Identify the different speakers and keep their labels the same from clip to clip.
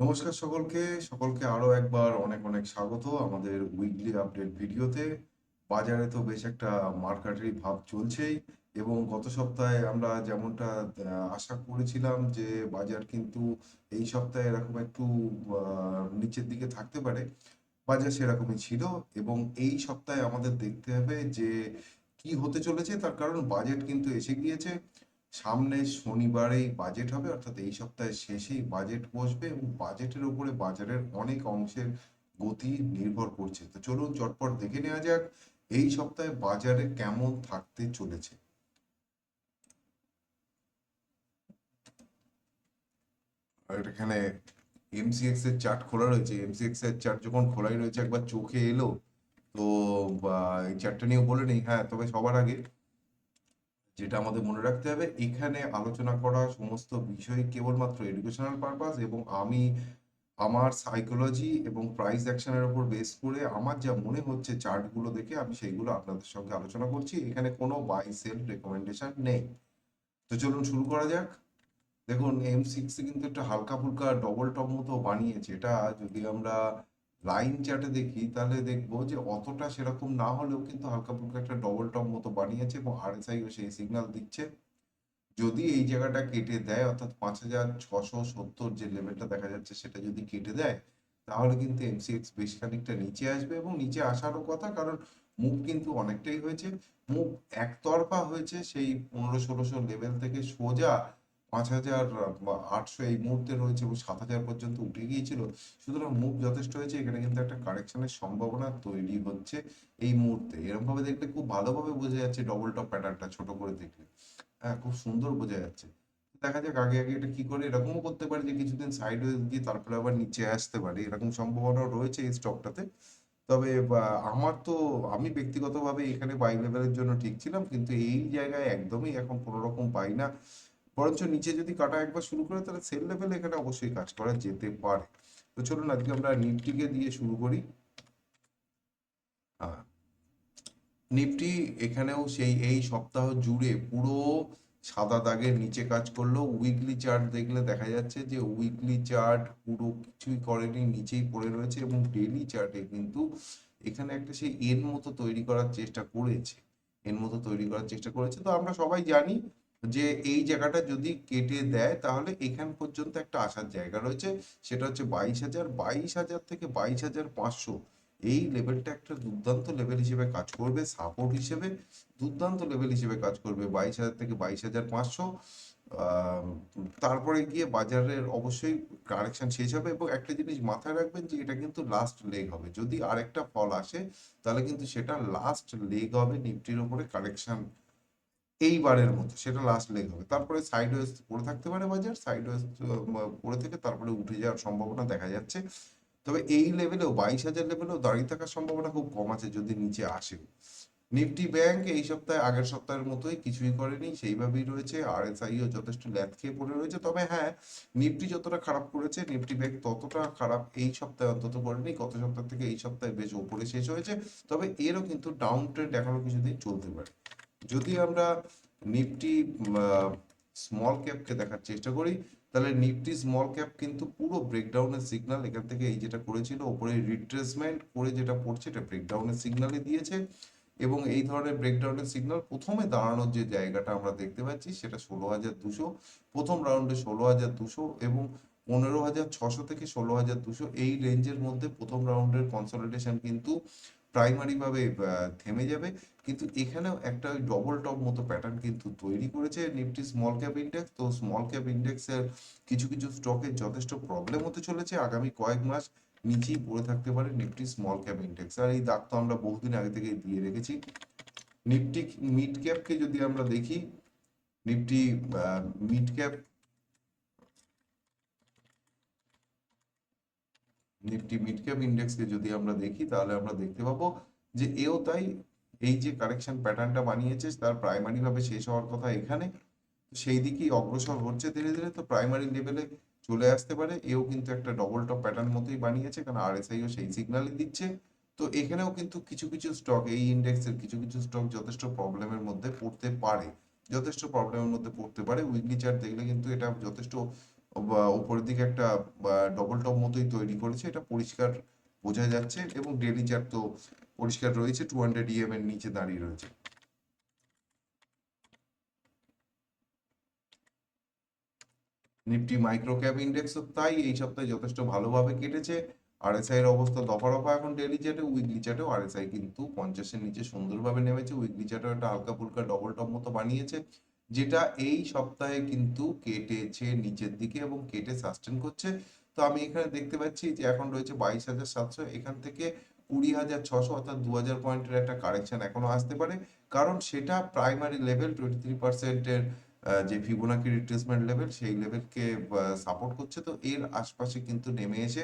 Speaker 1: নমস্কার সকলকে সকলকে আরও একবার অনেক অনেক স্বাগত আমাদের উইকলি আপডেট ভিডিওতে। বাজারে তো বেশ একটা মার্কেটারি ভাব চলছেই এবং গত সপ্তাহে আমরা যেমনটা আশা করেছিলাম যে বাজার কিন্তু এই সপ্তাহে এরকম একটু নিচের দিকে থাকতে পারে, বাজার সেরকমই ছিল এবং এই সপ্তাহে আমাদের দেখতে হবে যে কি হতে চলেছে। তার কারণ বাজেট কিন্তু এসে গিয়েছে। সামনে শনিবারেই বাজেট হবে, অর্থাৎ এই সপ্তাহের শেষেই বাজেট বসবে এবং বাজেটের উপরে বাজারের অনেক অংশের গতি নির্ভর করছে। তো চলুন চটপট দেখে নেওয়া যাক, এই সপ্তাহে বাজারে কেমন থাকতে চলেছে। এখানে এমসিএক্স এর চার্ট খোলা রয়েছে। এমসিএক্স এর চার্ট যখন খোলাই রয়েছে, একবার চোখে এলো, তো এই চার্টটা নিয়ে বলে নেই হ্যাঁ তবে সবার আগে যেটা আমাদের মনে রাখতে হবে, এখানে আলোচনা করা সমস্ত বিষয় কেবলমাত্র এডুকেশনাল পারপাস এবং আমি আমার সাইকোলজি এবং প্রাইস অ্যাকশনের উপর বেস করে আমার যা মনে হচ্ছে চার্টগুলো দেখে আমি সেইগুলো আপনাদের সঙ্গে আলোচনা করছি। এখানে কোনো বাই সেল রেকমেন্ডেশন নেই। তো চলুন শুরু করা যাক। দেখুন এম সিক্স কিন্তু একটা হালকা ফুলকা ডবল টপ মতো বানিয়েছে। এটা যদি আমরা লাইন চার্টে দেখি, তাহলে দেখব যে অতটা সেরকম না হলেও কিন্তু হালকা ফুলকা একটা ডবল টপ মতো বানিয়েছে এবং আরএসআই ও সেই সিগন্যাল দিচ্ছে। যদি এই জায়গাটা কেটে দেয়, অর্থাৎ পাঁচ হাজার ছশো সত্তর যে লেভেলটা দেখা যাচ্ছে সেটা যদি কেটে দেয়, তাহলে কিন্তু এমসিএক্স বেশ খানিকটা নিচে আসবে এবং নিচে আসারও কথা, কারণ মুভ কিন্তু অনেকটাই হয়েছে। মুভ একতরফা হয়েছে সেই পনেরো ষোলোশো লেভেল থেকে সোজা পাঁচ হাজার আটশো এই মুহূর্তে রয়েছে এবং সাত হাজার পর্যন্ত উঠে গিয়েছিল। সুতরাং মুভ যথেষ্ট হয়েছে। এখানে কিন্তু একটা কারেকশনের সম্ভাবনা তৈরি হচ্ছে এই মুহূর্তে। এরকম ভাবে দেখলে খুব ভালোভাবে বোঝা যাচ্ছে ডবল টপ প্যাটার্নটা ছোট করে দেখলে। হ্যাঁ খুব সুন্দর বোঝা যাচ্ছে। দেখা যাক আগে আগে এটা কি করে এরকমও করতে পারে যে কিছুদিন সাইড হয়ে গিয়ে তারপরে আবার নিচে আসতে পারে। এরকম সম্ভাবনাও রয়েছে এই স্টকটাতে তবে আমার তো, আমি ব্যক্তিগতভাবে এখানে বাই লেভেলের জন্য ঠিক ছিলাম, কিন্তু এই জায়গায় একদমই এখন কোনো রকম পাই না। বরঞ্চ নিচে যদি কাটা একবার শুরু করে তাহলে সেল লেভেলে এখানে অবশ্যই কাজ করা যেতে পারে। তো চলুন, আজকে আমরা নিফটিকে দিয়ে শুরু করি। নিফটি এখানেও সেই, এই সপ্তাহ জুড়ে পুরো সাদা দাগের নিচে কাজ করল। উইকলি চার্ট দেখলে দেখা যাচ্ছে যে উইকলি চার্ট পুরো কিছুই করেনি, নিচেই পড়ে রয়েছে এবং ডেলি চার্টে কিন্তু এখানে একটা সেই এর মতো তৈরি করার চেষ্টা করেছে। এর মতো তৈরি করার চেষ্টা করেছে। তো আমরা সবাই জানি যে এই জায়গাটা যদি কেটে দেয়, তাহলে এখান পর্যন্ত একটা আসার জায়গা রয়েছে। সেটা হচ্ছে বাইশ হাজার বাইশ হাজার থেকে বাইশ হাজার পাঁচশো। এই লেভেলটা একটা দুর্দান্ত লেভেল হিসেবে কাজ করবে সাপোর্ট হিসেবে দুর্দান্ত লেভেল হিসেবে কাজ করবে বাইশ হাজার থেকে বাইশ হাজার পাঁচশো। তারপরে গিয়ে বাজারের অবশ্যই কারেকশন শেষ হবে এবং একটা জিনিস মাথায় রাখবেন যে এটা কিন্তু লাস্ট লেগ হবে। যদি আরেকটা ফল আসে, তাহলে কিন্তু সেটা লাস্ট লেগ হবে, নিফটির উপরে কারেকশন এইবারের মতো, সেটা লাস্ট লেগ হবে। তারপরে সাইড ওয়েজ পড়ে থাকতে পারে বাজার সাইড ওয়েজ পড়ে থেকে তারপরে উঠে যাওয়ার সম্ভাবনা দেখা যাচ্ছে। তবে এই লেভেলেও বাইশ হাজার লেভেলেও দাঁড়িয়ে থাকার সম্ভাবনা খুব কম আছে যদি নিচে আসে নিফটি ব্যাংক এই সপ্তাহে, আগের সপ্তাহের মতোই কিছুই করেনি, সেইভাবেই রয়েছে। আরএসআইও যথেষ্ট ল্যাথ খেয়ে পড়ে রয়েছে। তবে হ্যাঁ নিফটি যতটা খারাপ করেছে নিফটি ব্যাংক ততটা খারাপ এই সপ্তাহে অন্তত করেনি। গত সপ্তাহ থেকে এই সপ্তাহে বেশ ওপরে শেষ হয়েছে। তবে এরও কিন্তু ডাউন ট্রেন্ড এখনও কিছুদিন চলতে পারে। যদি আমরা নিফটি স্মল ক্যাপকে দেখার চেষ্টা করি, তাহলে নিফটি স্মল ক্যাপ কিন্তু পুরো ব্রেকডাউনের সিগনাল এখান থেকে এই যেটা করেছিল, ওপরে রিট্রেসমেন্ট করে যেটা পড়ছে, এটা ব্রেকডাউনের সিগনালে দিয়েছে। এবং এই ধরনের ব্রেকডাউনের সিগনাল প্রথমে দাঁড়ানোর যে জায়গাটা আমরা দেখতে পাচ্ছি, সেটা ষোলো হাজার দুশো। প্রথম রাউন্ডে ষোলো হাজার দুশো এবং পনেরো হাজার ছশো থেকে ষোলো হাজার দুশো এই রেঞ্জের মধ্যে প্রথম রাউন্ডের কনসলিডেশন কিন্তু প্রাইমারিভাবে থেমে যাবে। কিন্তু এখানেও একটা ওই ডবল টপ মতো প্যাটার্ন কিন্তু তৈরি করেছে নিফটি স্মল ক্যাপ ইন্ডেক্স তো স্মল ক্যাপ ইন্ডেক্সের কিছু কিছু স্টকে যথেষ্ট প্রবলেম হতে চলেছে। আগামী কয়েক মাস নিচেই পড়ে থাকতে পারে নিফটি স্মল ক্যাপ ইন্ডেক্স আর এই দাগ তো আমরা বহুদিন আগে থেকে দিয়ে রেখেছি। নিফটি মিড ক্যাপকে যদি আমরা দেখি Nifty mid cap Nifty mid cap ইন্ডেক্সকে যদি আমরা দেখি, তাহলে আমরা দেখতে পাবো যে এও তাই এই যে কারেকশন প্যাটার্নটা বানিয়েছে তার প্রাইমারি ভাবে শেষ হওয়ার কথা এখানে সেই দিকেই অগ্রসর হচ্ছে ধীরে ধীরে, তো প্রাইমারি লেভেলে চলে আসতে পারে। এও কিন্তু একটা ডবল টপ প্যাটার্ন মতোই বানিয়েছে, কারণ আরএসআইও সেই সিগন্যালই দিচ্ছে। তো এখানেও কিন্তু কিছু কিছু স্টক এই ইন্ডেক্সের কিছু কিছু স্টক যথেষ্ট প্রবলেমের মধ্যে পড়তে পারে। যথেষ্ট প্রবলেমের মধ্যে পড়তে পারে। উইকলি চার্ট দেখলে কিন্তু এটা যথেষ্ট উপরের দিকে একটা ডবল টপ মতোই তৈরি করেছে। এটা পরিষ্কার বোঝা যাচ্ছে এবং ডেলি চার্ট তো পরিষ্কার রয়েছে টু হান্ড্রেড ইএম এর নিচে দাঁড়িয়ে রয়েছে। নিফটি মাইক্রো ক্যাপ ইন্ডেক্সও তাই এই সপ্তাহে যথেষ্ট ভালোভাবে কেটেছে। আর আরএসআই এর অবস্থা দফা রফা এখন ডেলি চার্টে উইকলি চার্টেও আরএসআই কিন্তু পঞ্চাশের নিচে সুন্দরভাবে নেমেছে। উইকলি চার্টেও একটা হালকা ফুলকা ডবল টপ মতো বানিয়েছে, যেটা এই সপ্তাহে কিন্তু কেটেছে নিচের দিকে এবং কেটে সাস্টেন করছে। তো আমি এখানে দেখতে পাচ্ছি যে এখন রয়েছে বাইশ হাজার সাতশো। এখান থেকে কুড়ি হাজার ছশো অর্থাৎ দু হাজার পয়েন্টের একটা কারেকশন এখনও আসতে পারে। কারণ সেটা প্রাইমারি লেভেল টোয়েন্টি থ্রি পার্সেন্টের যে ফিবোনাকি রিট্রেসমেন্ট লেভেল সেই লেভেলকে সাপোর্ট করছে। তো এর আশপাশে কিন্তু নেমে এসে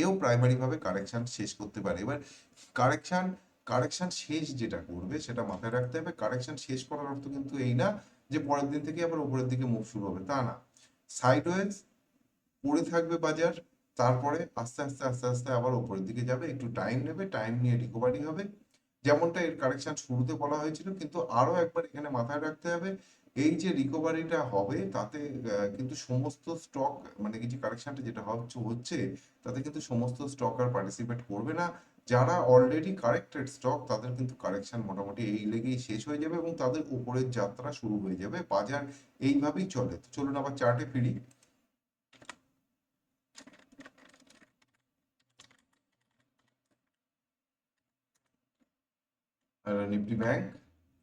Speaker 1: এও প্রাইমারি ভাবে কারেকশন শেষ করতে পারে। এবার কারেকশন কারেকশন শেষ যেটা করবে, সেটা মাথায় রাখতে হবে। কারেকশন শেষ করার অর্থ কিন্তু এই না যে পরের দিন থেকে আবার উপরের দিকে মুভ শুরু হবে। তা না। সাইডওয়েজ পড়ে থাকবে বাজার তারপরে আস্তে আস্তে আস্তে আস্তে আবার উপরের দিকে যাবে, একটু টাইম নেবে টাইম নিয়ে রিকভারি হবে। যেমনটা এর কারেকশন শুরুতে বলা হয়েছিল, কিন্তু আরও একবার এখানে মাথায় রাখতে হবে, এই যে রিকভারিটা হবে, তাতে কিন্তু সমস্ত স্টক মানে কি যে কারেকশনটা যেটা হচ্ছে তাতে কিন্তু সমস্ত স্টক আর পার্টিসিপেট করবে না। যারা অলরেডি কারেক্টেড স্টক তাদের কিন্তু কারেকশন মোটামুটি এই লেগেই শেষ হয়ে যাবে এবং তাদের উপরের যাত্রা শুরু হয়ে যাবে। বাজার এইভাবেই চলে। চলুন আবার চার্টে ফিরি। Nifty bank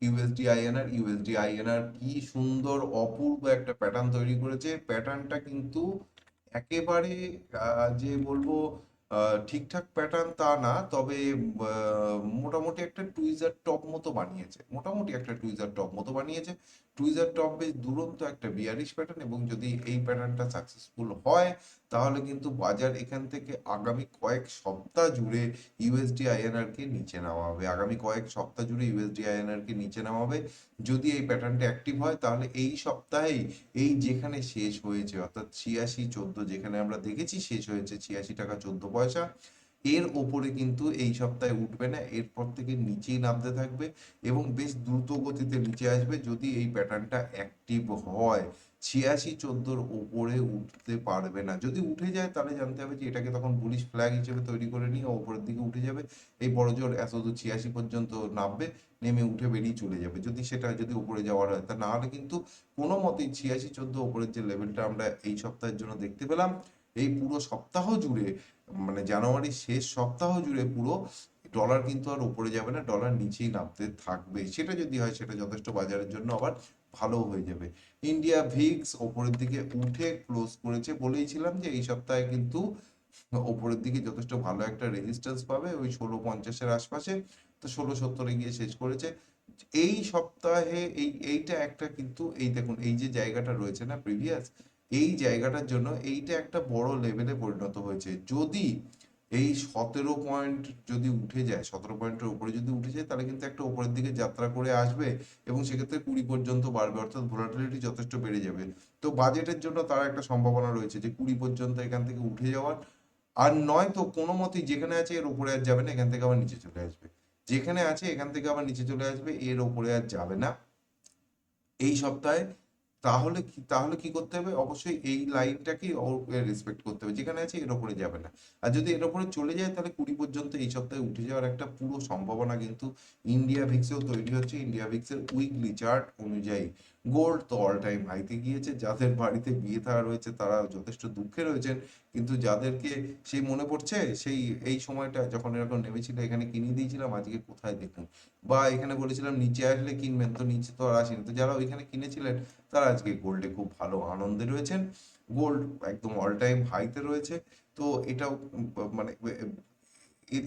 Speaker 1: USD INR USD INR কি সুন্দর, অপূর্ব একটা প্যাটার্ন তৈরি করেছে। প্যাটার্নটা কিন্তু একেবারে যে বলব ঠিকঠাক প্যাটার্ন তা না, তবে মোটামুটি একটা টুইজার টপ মতো বানিয়েছে। মোটামুটি একটা টুইজার টপ মতো বানিয়েছে। টুইজার টপ বেশ দুরন্ত একটা বিয়ারিশ প্যাটার্ন এবং যদি এই প্যাটার্নটা সাকসেসফুল হয়, তাহলে কিন্তু বাজার এখান থেকে আগামী কয়েক সপ্তাহ জুড়ে ইউএসডি আইএনআর কে নিচে নামাবে। আগামী কয়েক সপ্তাহ জুড়ে ইউএসডি আইএনআর কে নিচে নামাবে। যদি এই প্যাটার্নটা অ্যাক্টিভ হয়, তাহলে এই সপ্তাহেই এই যেখানে শেষ হয়েছে, অর্থাৎ ছিয়াশি চোদ্দ যেখানে আমরা দেখেছি শেষ হয়েছে ছিয়াশি টাকা চোদ্দ পয়সা, এর ওপরে কিন্তু এই সপ্তাহে উঠবে না, এরপর থেকে নিচেই নামতে থাকবে এবং বেশ দ্রুত গতিতে নিচে আসবে যদি এই প্যাটার্নটা অ্যাক্টিভ হয়। ছিয়াশি চোদ্দোর ওপরে উঠতে পারবে না। যদি উঠে যায়, তাহলে জানতে হবে যে এটাকে তখন বুলিশ ফ্ল্যাগ হিসেবে তৈরি করে নিয়ে ওপরের দিকে উঠে যাবে। এই বড় জোর এত দূর ছিয়াশি পর্যন্ত নামবে। নেমে উঠে বেরিয়ে চলে যাবে। যদি সেটা যদি উপরে যাওয়ার হয়, তা না হলে কিন্তু কোনো মতেই ছিয়াশি চোদ্দ উপরের যে লেভেলটা আমরা এই সপ্তাহের জন্য দেখতে পেলাম, এই পুরো সপ্তাহ জুড়ে মানে জানুয়ারির শেষ সপ্তাহ জুড়ে পুরো ডলার কিন্তু আর উপরে যাবে না ডলার নিচেই নামতে থাকবে। সেটা যদি হয়, সেটা যথেষ্ট বাজারের জন্য আবার ভালো হয়ে যাবে। ইন্ডিয়া ভিক্স ওপরের দিকে উঠে ক্লোজ করেছে বলেইছিলাম যে, এই সপ্তাহে কিন্তু ওপরের দিকে যথেষ্ট ভালো একটা রেজিস্ট্যান্স পাবে, ওই ষোলো পঞ্চাশের আশপাশে। তো ষোলো সত্তরে গিয়ে শেষ করেছে। এই সপ্তাহে এই, এইটা একটা কিন্তু, এই দেখুন, এই যে জায়গাটা রয়েছে না প্রিভিয়াস এই জায়গাটার জন্য এইটা একটা বড় লেভেলে পরিণত হয়েছে। যদি এই সতেরো পয়েন্ট যদি উঠে যায়, সতেরো পয়েন্টের উপরে যদি উঠে যায়, তাহলে কিন্তু একটা উপরের দিকে যাত্রা করে আসবে এবং সেক্ষেত্রে কুড়ি পর্যন্ত বাড়বে, অর্থাৎ ভোলাটিলিটি যথেষ্ট বেড়ে যাবে। তো বাজেটের জন্য তার একটা সম্ভাবনা রয়েছে যে কুড়ি পর্যন্ত এখান থেকে উঠে যাওয়ার। আর নয় তো কোনো মতেই যেখানে আছে এর উপরে আর যাবে না, এখান থেকে আবার নিচে চলে আসবে। যেখানে আছে এখান থেকে আবার নিচে চলে আসবে, এর ওপরে আর যাবে না। এই সপ্তাহে তাহলে কি তাহলে কি করতে হবে? অবশ্যই এই লাইনটাকে রেসপেক্ট করতে হবে। যেখানে আছে এর ওপরে যাবে না। আর যদি এর ওপরে চলে যায়, তাহলে কুড়ি পর্যন্ত এই সপ্তাহে উঠে যাওয়ার একটা পুরো সম্ভাবনা কিন্তু ইন্ডিয়া ভিক্সেও তৈরি হচ্ছে। ইন্ডিয়া ভিক্সের উইকলি চার্ট অনুযায়ী। গোল্ড তো অল টাইম হাইতে গিয়েছে। যাদের বাড়িতে বিয়ে থাকা রয়েছে, তারা যথেষ্ট দুঃখে রয়েছেন। কিন্তু যাদেরকে সেই মনে পড়ছে, সেই, এই সময়টা যখন এরকম নেমেছিল, এখানে কিনে দিয়েছিলাম, আজকে কোথায় দেখুন? বা এখানে বলেছিলাম, নিচে আসলে কিনবেন তো, নিচে তো আর আসেনি। তো যারা ওইখানে কিনেছিলেন, তারা আজকে গোল্ডে খুব ভালো আনন্দে রয়েছেন। গোল্ড একদম অল টাইম হাইতে রয়েছে। তো এটাও মানে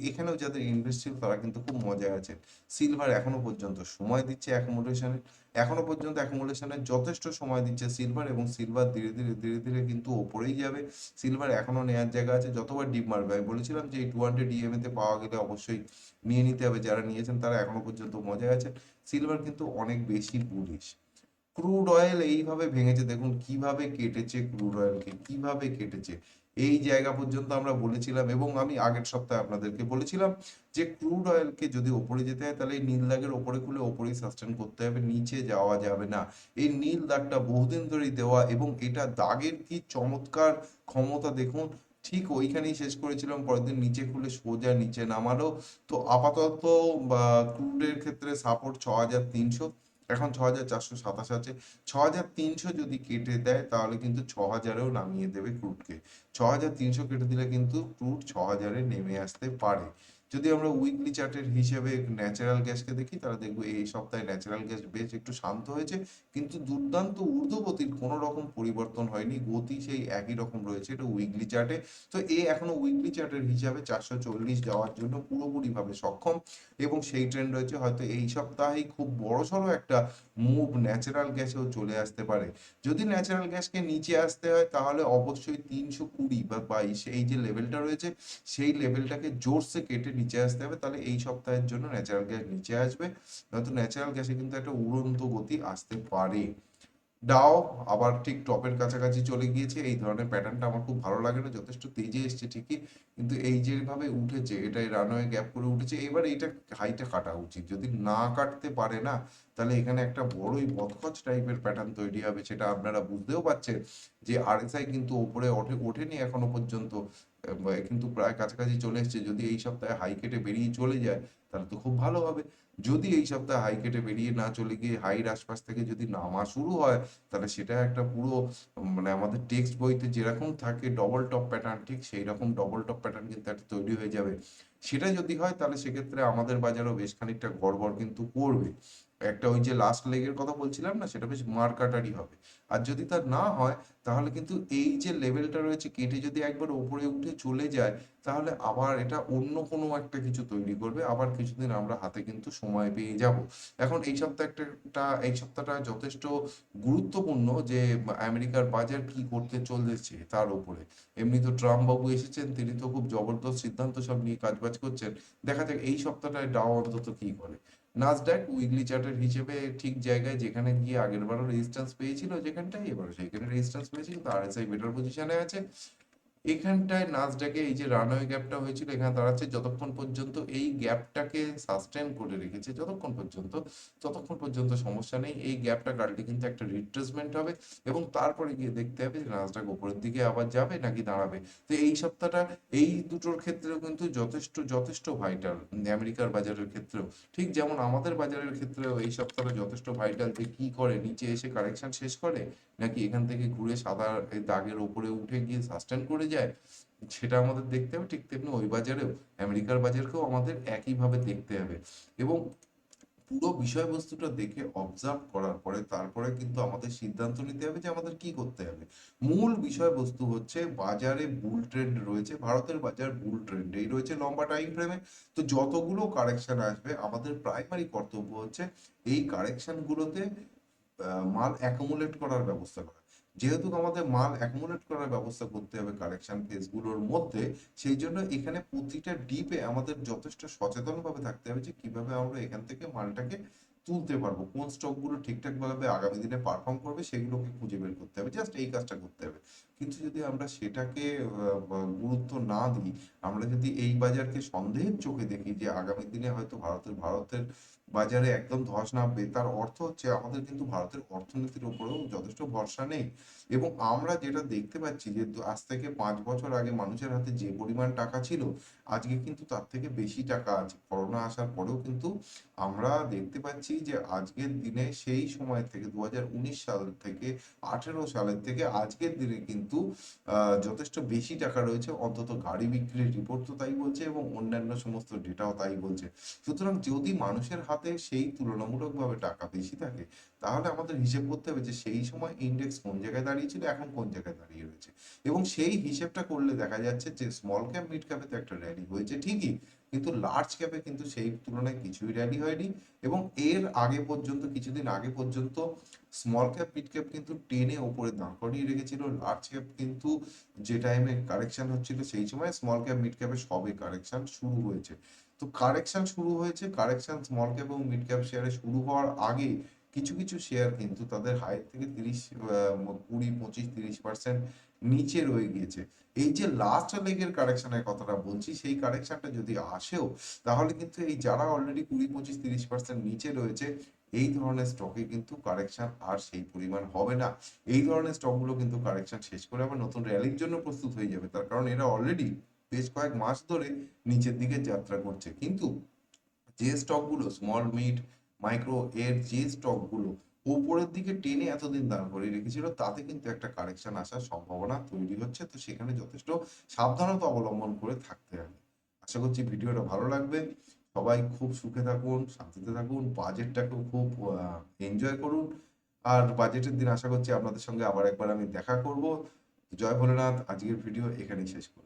Speaker 1: এখানেও যাদের ইনভেস্ট ছিল তারা কিন্তু খুব মজায় আছেন সিলভার এখনও পর্যন্ত সময় দিচ্ছে অ্যাকোমোডেশনের এখনও পর্যন্ত অ্যাকোমোডেশনের যথেষ্ট সময় দিচ্ছে সিলভার এবং সিলভার ধীরে ধীরে ধীরে ধীরে কিন্তু ওপরেই যাবে। সিলভার এখনও নেওয়ার জায়গা আছে। যতবার ডিপ মারবে আমি বলেছিলাম যে এই টু হান্ড্রেড ইএমএ তে পাওয়া গেলে অবশ্যই নিয়ে নিতে হবে। যারা নিয়েছেন তারা এখনও পর্যন্ত মজায় আছেন। সিলভার কিন্তু অনেক বেশি বুলিশ ক্রুড অয়েল এইভাবে ভেঙেছে, দেখুন কীভাবে কেটেছে ক্রুড অয়েলকে কীভাবে কেটেছে। এই জায়গা পর্যন্ত আমরা বলেছিলাম এবং আমি আগের সপ্তাহে আপনাদেরকে বলেছিলাম যে ক্রুড অয়েলকে যদি ওপরে যেতে হয় তাহলে এই নীল দাগের ওপরে খুলে ওপরেই সাস্টেন করতে হবে, নিচে যাওয়া যাবে না। এই নীল দাগটা বহুদিন ধরেই দেওয়া এবং এটা দাগের কি চমৎকার ক্ষমতা দেখুন, ঠিক ওইখানেই শেষ করেছিলাম, পরের দিন নিচে খুলে সোজা নিচে নামালো। তো আপাতত ক্রুডের ক্ষেত্রে সাপোর্ট ছ হাজার তিনশো। এখন ছ হাজার চারশো সাতাশ আছে। ছ হাজার তিনশো যদি কেটে দেয়, তাহলে কিন্তু ছ হাজারেও নামিয়ে দেবে ক্রুডকে ছ হাজার তিনশো কেটে দিলে কিন্তু ক্রুড ছ হাজারে নেমে আসতে পারে। যদি আমরা উইকলি চার্টের হিসেবে ন্যাচারাল গ্যাসকে দেখি, তাহলে দেখব এই সপ্তাহে ন্যাচারাল গ্যাস বেশ একটু শান্ত হয়েছে, কিন্তু দুর্দান্ত ঊর্ধ্বগতির কোনো রকম পরিবর্তন হয়নি, গতি সেই একই রকম রয়েছে, এটা উইকলি চার্টে তো এ এখনও উইকলি চার্টের হিসাবে চারশো চল্লিশ যাওয়ার জন্য পুরোপুরিভাবে সক্ষম, এবং সেই ট্রেন্ড রয়েছে হয়তো এই সপ্তাহেই খুব বড়সড় একটা মুভ ন্যাচারাল গ্যাসেও চলে আসতে পারে। যদি ন্যাচারাল গ্যাসকে নিচে আসতে হয়, তাহলে অবশ্যই তিনশো কুড়ি বা বাইশ, এই যে লেভেলটা রয়েছে, সেই লেভেলটাকে জোরসে কেটে নিচে আসতে হবে, তাহলে এই সপ্তাহের জন্য ন্যাচারাল গ্যাস নিচে আসবে। নয়তো ন্যাচারাল গ্যাসে কিন্তু একটা উড়ন্ত গতি আসতে পারে। ডাও আবার ঠিক টপের কাছাকাছি চলে গিয়েছে। এই ধরনের প্যাটার্নটা আমার খুব ভালো লাগে না, যথেষ্ট তেজে এসছে ঠিকই, কিন্তু এই যেভাবে উঠেছে এটাই রানওয়ে গ্যাপ করে উঠেছে, এবার এইটা হাইটা কাটা উচিত। যদি না কাটতে পারে না, তাহলে এখানে একটা বড়ই বদখচ টাইপের প্যাটার্ন তৈরি হবে, সেটা আপনারা বুঝতেও পারছেন যে আরএসআই কিন্তু ওপরে ওঠে, ওঠেনি এখনও পর্যন্ত কিন্তু প্রায় কাছাকাছি চলে এসেছে। যদি এই সপ্তাহে হাই কেটে বেরিয়ে চলে যায়, তাহলে তো খুব ভালো হবে। যদি এই সপ্তাহে হাই কেটে বেরিয়ে না চলে গিয়ে হাইর আশপাশ থেকে যদি নামা শুরু হয়, তাহলে সেটা একটা পুরো মানে আমাদের টেক্সট বইতে যেরকম থাকে ডবল টপ প্যাটার্ন ঠিক সেই রকম ডবল টপ প্যাটার্ন কিন্তু একটা তৈরি হয়ে যাবে। সেটা যদি হয়, তাহলে সেক্ষেত্রে আমাদের বাজারও বেশ খানিকটা গড়বড় কিন্তু করবে। একটা ওই যে লাস্ট লেগের কথা বলছিলাম না, সেটা বেশ মার্কাটারি হবে। আর যদি তা না হয়, তাহলে কিন্তু এই যে লেভেলটা রয়েছে, কেটে যদি একবার উপরে উঠে চলে যায়, তাহলে আবার এটা অন্য কোনো একটা কিছু তৈরি করবে, আবার কিছুদিন আমরা হাতে কিন্তু সময় পেয়ে যাব। এখন এই সপ্তাহটা এই সপ্তাহটা যথেষ্ট গুরুত্বপূর্ণ যে, আমেরিকার বাজার কি করতে চলেছে তার উপরে এমনি তো ট্রাম্প বাবু এসেছেন, তিনি তো খুব জবরদস্ত সিদ্ধান্ত সব নিয়ে কাজবাজ করছেন। দেখা যাক এই সপ্তাহটায় ডাও অন্তত কি করে। নাসডাক উইকলি চার্টের হিসেবে ঠিক জায়গায় যেখানে গিয়ে আগের বারও রেজিস্ট্যান্স পেয়েছিল যেখানটায়, এবারও সেখানে রেজিস্ট্যান্স পেয়েছে কিন্তু আরএসআই বেটার পজিশনে আছে। এখানটায় নাসডাকে এই যে রানওয়ে গ্যাপটা হয়েছিল, এখানে দাঁড়াচ্ছে যতক্ষণ পর্যন্ত এই গ্যাপটাকে সাস্টেন করে রেখেছে, যতক্ষণ পর্যন্ত, ততক্ষণ পর্যন্ত সমস্যা নেই। এই গ্যাপটা কাটলে কিন্তু একটা রিট্রেসমেন্ট হবে এবং তারপরে গিয়ে দেখতে হবে যে নাসডাক উপরের দিকে আবার যাবে নাকি দাঁড়াবে। তো এই সপ্তাহটা, এই দুটোর ক্ষেত্রেও কিন্তু যথেষ্ট যথেষ্ট ভাইটাল আমেরিকার বাজারের ক্ষেত্রেও। ঠিক যেমন আমাদের বাজারের ক্ষেত্রেও এই সপ্তাহটা যথেষ্ট ভাইটাল যে কি করে, নিচে এসে কারেকশন শেষ করে, নাকি এখান থেকে ঘুরে সাদা দাগের উপরে উঠে গিয়ে সাস্টেন করে যায় সেটা আমাদের দেখতে হবে। ঠিক তেমনি ওই বাজারেও আমেরিকার বাজারকেও আমাদের একইভাবে দেখতে হবে। এবং পুরো বিষয়বস্তুটা দেখে অবজার্ভ করার পরে তারপরে কিন্তু আমাদের সিদ্ধান্ত নিতে হবে যে আমাদের কি করতে হবে। মূল বিষয়বস্তু হচ্ছে বাজারে বুল ট্রেন্ড রয়েছে ভারতের বাজার বুল ট্রেন্ড এই রয়েছে লম্বা টাইম ফ্রেমে তো যতগুলো কারেকশন আসবে আমাদের প্রাইমারি কর্তব্য হচ্ছে এই কারেকশন গুলোতে আহ, মাল অ্যাকুমুলেট করার ব্যবস্থা করা। যেহেতু আমাদের মাল অ্যাকুমুলেট করার ব্যবস্থা করতে হবে কালেকশন ফেজগুলোর মধ্যে, সেই জন্য এখানে প্রতিটা ডিপে আমাদের যথেষ্ট সচেতনভাবে থাকতে হবে যে কীভাবে আমরা এখান থেকে মালটাকে তুলতে পারব, কোন স্টকগুলো ঠিকঠাক ভাবে আগামী দিনে পারফর্ম করবে সেগুলোকে খুঁজে বের করতে হবে জাস্ট এই কাজটা করতে হবে। কিন্তু যদি আমরা সেটাকে গুরুত্ব না দিই, আমরা যদি এই বাজারকে সন্দেহের চোখে দেখি যে আগামী দিনে হয়তো ভারতের ভারতের বাজারে একদম ধস নামবে, তার অর্থ হচ্ছে আমাদের কিন্তু ভারতের অর্থনীতির উপরেও যথেষ্ট ভরসা নেই। এবং আমরা যেটা দেখতে পাচ্ছি যে আজ থেকে পাঁচ বছর আগে মানুষের হাতে যে পরিমাণ টাকা ছিল, আজকে কিন্তু তার থেকে বেশি টাকা আছে। করোনা আসার পরেও কিন্তু আমরা দেখতে পাচ্ছি যে আজকের দিনে সেই সময় থেকে দু হাজার উনিশ সাল থেকে, আঠেরো সালের থেকে আজকের দিনে কিন্তু যথেষ্ট বেশি টাকা রয়েছে। অন্তত গাড়ি বিক্রির রিপোর্ট তো তাই বলছে এবং অন্যান্য সমস্ত ডেটাও তাই বলছে। সুতরাং যদি মানুষের হাতে সেই তুলনামূলকভাবে টাকা বেশি থাকে, তাহলে আমাদের হিসেব করতে হবে যে সেই সময় ইন্ডেক্স কোন জায়গায় দাঁড়িয়েছিল, এখন কোন জায়গায় দাঁড়িয়ে রয়েছে। এবং সেই হিসেবটা করলে দেখা যাচ্ছে যে স্মল ক্যাপ মিড ক্যাপে তো একটা র্যালি হয়েছে ঠিকই, কিন্তু লার্জ ক্যাপে কিন্তু সেই তুলনায় কিছুই র্যালি হয়নি এবং এর আগে পর্যন্ত, কিছুদিন আগে পর্যন্ত স্মল ক্যাপ মিড ক্যাপ কিন্তু টেনে ওপরে দাঁড় করিয়ে রেখেছিল। লার্জ ক্যাপ কিন্তু যে টাইমে কারেকশন হচ্ছিল, সেই সময় স্মল ক্যাপ মিড ক্যাপে সবে কারেকশন শুরু হয়েছে। তো কারেকশন শুরু হয়েছে। কারেকশন স্মল ক্যাপ এবং মিড ক্যাপ শেয়ারে শুরু হওয়ার আগে কিছু কিছু শেয়ার কিন্তু তাদের হাই থেকে তিরিশ কুড়ি, পঁচিশ, তিরিশ পার্সেন্ট নিচে রয়ে গিয়েছে। এই যে লাস্ট লেগের কারেকশনের কথাটা বলছি, সেই কারেকশনটা যদি আসেও, তাহলে কিন্তু এই যারা অলরেডি কুড়ি, পঁচিশ, তিরিশ পার্সেন্ট নিচে রয়েছে, এই ধরনের স্টকে কিন্তু কারেকশন আর সেই পরিমাণ হবে না। এই ধরনের স্টকগুলো কিন্তু কারেকশন শেষ করে আবার নতুন র্যালির জন্য প্রস্তুত হয়ে যাবে। তার কারণ এরা অলরেডি বেশ কয়েক মাস ধরে নিচের দিকে যাত্রা করছে। কিন্তু যে স্টকগুলো স্মল মিড মাইক্রো এর যে স্টকগুলো উপরের দিকে টেনে এতদিন দাঁড় করে রেখেছিল, তাতে কিন্তু একটা কারেকশন আসার সম্ভাবনা তৈরি হচ্ছে। তো সেখানে যথেষ্ট সাবধানতা অবলম্বন করে থাকতে হবে। আশা করছি ভিডিওটা ভালো লাগবে। সবাই খুব সুখে থাকুন, শান্তিতে থাকুন বাজেটটাকেও খুব এনজয় করুন। আর বাজেটের দিন আশা করছি আপনাদের সঙ্গে আবার একবার আমি দেখা করব। জয় ভোলেনাথ, আজকের ভিডিও এখানেই শেষ করব